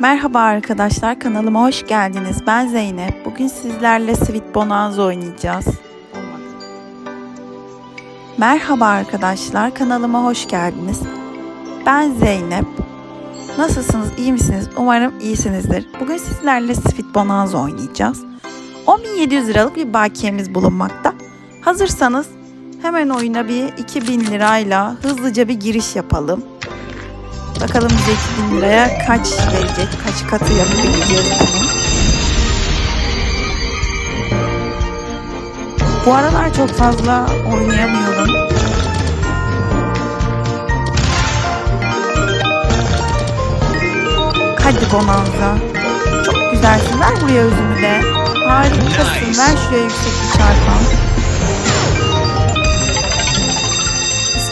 Merhaba arkadaşlar kanalıma hoş geldiniz. Ben Zeynep. Bugün sizlerle Sweet Bonanza oynayacağız. Merhaba arkadaşlar kanalıma hoş geldiniz. Ben Zeynep. Nasılsınız? iyi misiniz? Umarım iyisinizdir. Bugün sizlerle Sweet Bonanza oynayacağız. 10.700 liralık bir bakiyemiz bulunmakta. Hazırsanız hemen oyuna bir 2000 lirayla hızlıca bir giriş yapalım. Bakalım bize 2000 liraya kaç verecek, kaç katı yapabileceğiz bunu. Bu aralar çok fazla oynayamıyorum. Hadi Bonanza. Çok güzelsin. Ver buraya özümü de. Harikasın. Ver şuraya yüksek bir çarpan.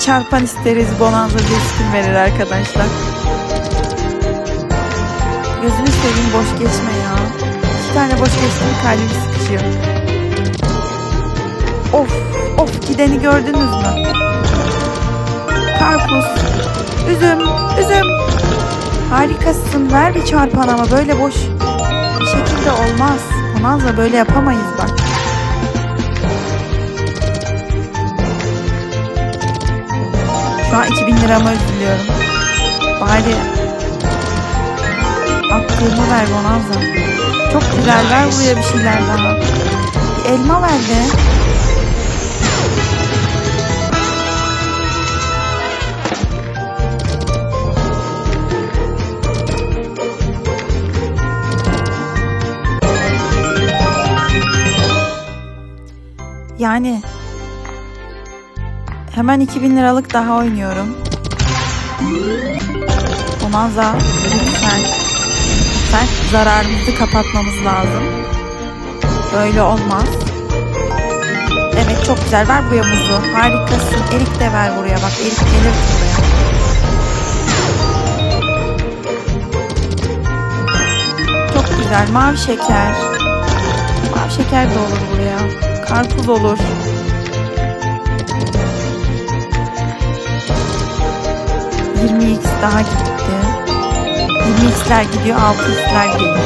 Çarpan isteriz. Bonanza geçkin verir arkadaşlar. Gözünü seveyim boş geçme ya. İki tane boş geçti mi kalbim sıkışıyor. Of of gideni gördünüz mü? Karpuz, üzüm, üzüm. Harikasın ver bir çarpan ama böyle boş bir şekilde olmaz. Bonanza böyle yapamayız bak. Şu an 2000 liramı üzülüyorum. Bari attığımı ver Bonanza. Çok güzel ver buraya bir şeyler daha. Bir elma ver de. Yani hemen 2000 liralık daha oynuyorum. Bonanza lütfen lütfen zararımızı kapatmamız lazım. Böyle olmaz. Evet çok güzel ver buraya muzu. Harikasın. Erik de ver buraya bak. Erik gelir buraya. Çok güzel. Mavi şeker. Mavi şeker de olur buraya. Karpuz olur. ...20x daha gitti. 20x'ler gidiyor, 6x'ler geliyor.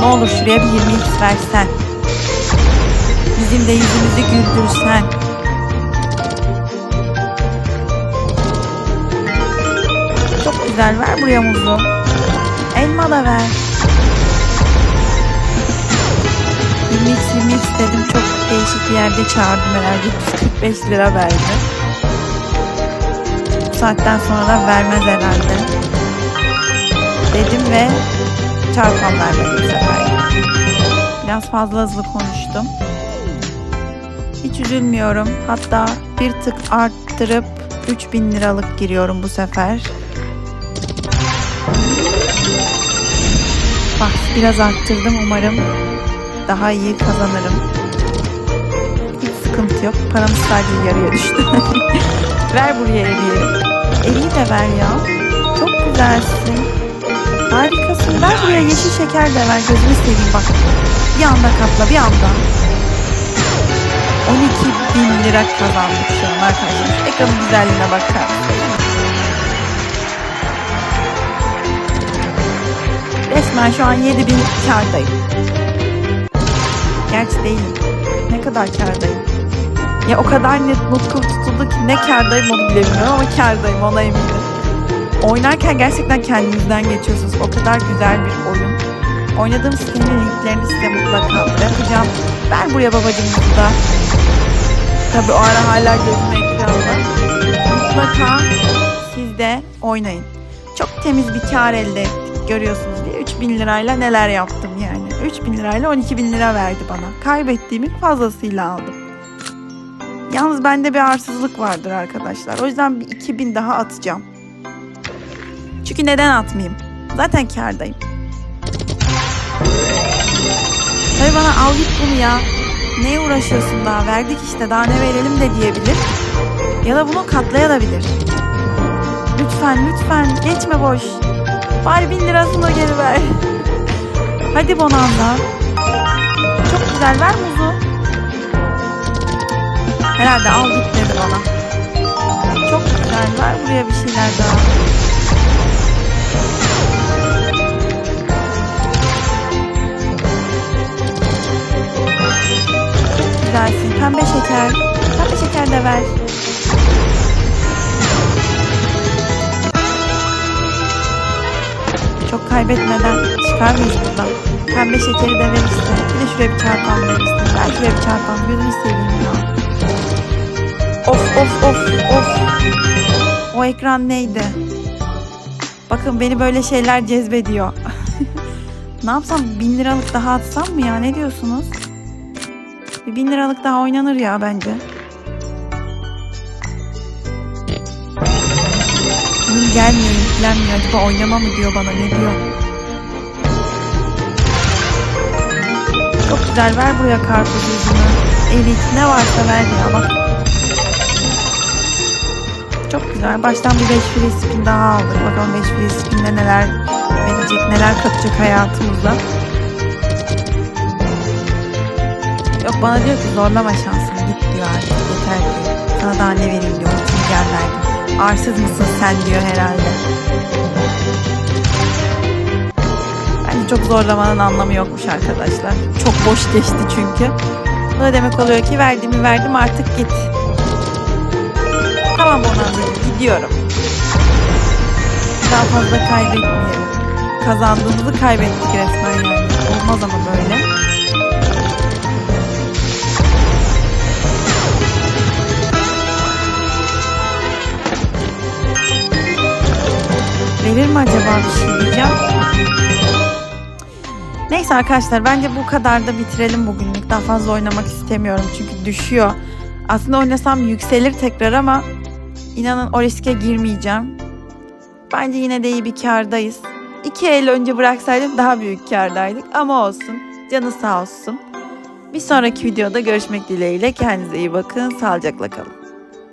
Ne olur şuraya bir 20x versen. Bizim de yüzümüzü güldürsen. Çok güzel ver buraya muzu. Elma da ver. 20x 20x dedim çok değişik bir yerde çağırdım herhalde 145 lira verdi. Saatten sonra vermez herhalde. Dedim ve çarpan vermedi bu sefer. Biraz fazla hızlı konuştum. Hiç üzülmüyorum. Hatta bir tık arttırıp 3000 liralık giriyorum bu sefer. Bak biraz arttırdım umarım daha iyi kazanırım. Hiç sıkıntı yok. Paramız sadece yarıya düştü. ver buraya eriği. Eriği de ver ya. Çok güzelsin. Harikasın. Ver buraya yeşil şeker de ver. Gözünü seveyim bak. Bir anda katla bir anda. 12 bin lira kazandık şu an arkadaşlar. Ekranın güzelliğine bakar Resmen şu an 7 bin kardayım. Gerçi değilim. Ne kadar kardayım. Ya o kadar net nutkum tutuldu ki ne kardayım onu bile bilmiyorum ama kardayım ona eminim. Oynarken gerçekten kendinizden geçiyorsunuz. O kadar güzel bir oyun. Oynadığım sitenin linklerini size mutlaka bırakacağım. Ben buraya babacığımızı da. Tabi o ara hala gözüm ekranda. Mutlaka siz de oynayın. Çok temiz bir kar elde ettik görüyorsunuz diye 3000 lirayla neler yaptım yani. 3000 lirayla 12 bin lira verdi bana. Kaybettiğimin fazlasıyla aldım. Yalnız bende bir arsızlık vardır arkadaşlar. O yüzden bir 2000 daha atacağım. Çünkü neden atmayayım? Zaten kardayım. Tabii bana al git bunu ya. Neye uğraşıyorsun daha? Verdik işte daha ne verelim de diyebilir. Ya da bunu katlayabilir. Lütfen lütfen geçme boş. Bari bin lirasını geri ver. Hadi Bonanza. Çok güzel ver muzu. Herhalde al git dedi bana. Çok güzel. Ver buraya bir şeyler daha. Güzelsin. Pembe şeker. Pembe şeker de ver. Çok kaybetmeden çıkar mıyız buradan? Pembe şekeri de verirse. Bir de şuraya bir çarpan verirsin. Ben şuraya bir çarpan. Gözünü seveyim ya. Of of of of. O ekran neydi? Bakın beni böyle şeyler cezbediyor. ne yapsam bin liralık daha atsam mı ya ne diyorsunuz? Bir bin liralık daha oynanır ya bence. Oyun gelmiyor, yüklenmiyor. Acaba oynama mı diyor bana ne diyor? Çok güzel ver buraya karpuz yüzünü. Erik ne varsa ver ya bak. Çok güzel. Baştan bir 5 free spin daha aldık. Bakalım 5 free spin'de neler verecek, neler katacak hayatımıza. Yok bana diyor ki zorlama şansını git diyor artık yeter diyor. Sana daha ne vereyim diyor. Ultimi gel verdim. Arsız mısın sen diyor herhalde. Bence çok zorlamanın anlamı yokmuş arkadaşlar. Çok boş geçti çünkü. Bu da demek oluyor ki verdiğimi verdim artık git. Tamam Bonanza'cığım gidiyorum. Daha fazla kaybetmeyelim. Kazandığımızı kaybettik resmen yani. Olmaz ama böyle. Verir mi acaba bir şey diyeceğim. Neyse arkadaşlar bence bu kadar da bitirelim bugünlük. Daha fazla oynamak istemiyorum çünkü düşüyor. Aslında oynasam yükselir tekrar ama inanın o riske girmeyeceğim. Bence yine de iyi bir kardayız. İki el önce bıraksaydım daha büyük kardaydık ama olsun. Canı sağ olsun. Bir sonraki videoda görüşmek dileğiyle. Kendinize iyi bakın. Sağlıcakla kalın.